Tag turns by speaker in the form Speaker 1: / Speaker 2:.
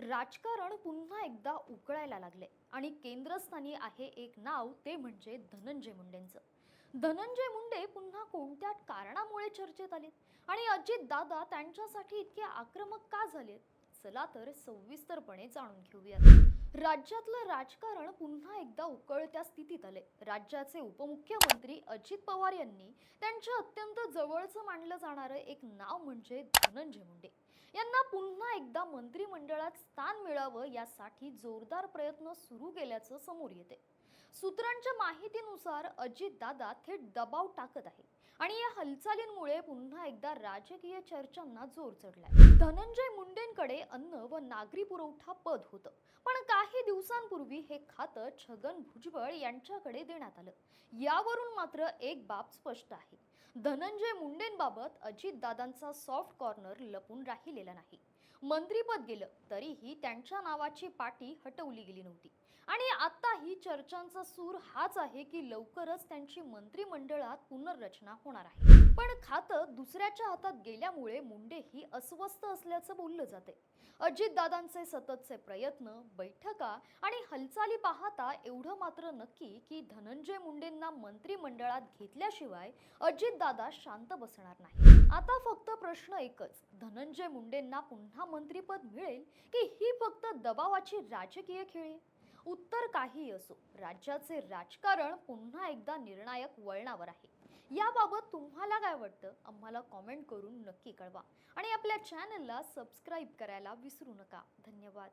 Speaker 1: राजकारण पुन्हा एकदा उकळायला लागले. आणि केंद्रस्थानी आहे एक नाव ते म्हणजे धनंजय मुंडेंचं. धनंजय मुंडे पुन्हा कोणत्या कारणामुळे चर्चेत आलेत? आणि अजित दादा त्यांच्यासाठी इतके आक्रमक का झालेत? चला तर सविस्तरपणे जाणून घेऊया राज्यातलं राजकारण पुन्हा एकदा उकळत्या स्थितीत आले राज्याचे उपमुख्यमंत्री अजित पवार यांनी त्यांच्या अत्यंत जवळचं मानलं जाणारं एक नाव म्हणजे धनंजय मुंडे. यांना पुन्हा एकदा मंत्रिमंडळात स्थान मिळावं यासाठी जोरदार प्रयत्न सुरू केल्याचं समोर येते सूत्रांच्या माहितीनुसार अजित दादा थेट दबाव टाकत आहे आणि या हालचालींमुळे पुन्हा एकदा राजकीय चर्चांना जोर चढलाय. धनंजय मुंडेंकडे अन्न व नागरी पुरवठा पद होतं. पण काही दिवसांपूर्वी हे खातं छगन भुजबळ यांच्याकडे देण्यात आलं. यावरून मात्र एक बाब स्पष्ट आहे. धनंजय मुंडेंबाबत अजितदादांचा सॉफ्ट कॉर्नर लपून राहिलेला नाही. मंत्रीपद गेलं तरीही त्यांच्या नावाची पाटी हटवली गेली नव्हती. आणि आता ही चर्चांचा सूर हाच आहे की लवकरच त्यांची मंत्रिमंडळात पुनर्रचना होणार आहे. पण खातं दुसऱ्याच्या हातात गेल्यामुळे मुंडे ही अस्वस्थ असल्याचं बोललं जाते अजितदादांचे सततचे प्रयत्न बैठका आणि हालचाली पाहता एवढं मात्र नक्की की धनंजय मुंडेंना मंत्रिमंडळात घेतल्याशिवाय अजितदादा शांत बसणार नाही. आता फक्त प्रश्न एकच धनंजय मुंडेंना पुन्हा मंत्रीपद मिळेल की ही फक्त दबावाची राजकीय खेळी? उत्तर काही असो राज्याचे राजकारण पुन्हा एकदा निर्णायक वळणावर आहे. याबाबत तुम्हाला काय वाटतं? आम्हाला कॉमेंट करून नक्की कळवा. आणि आपल्या चॅनलला सबस्क्राईब करायला विसरू नका. धन्यवाद.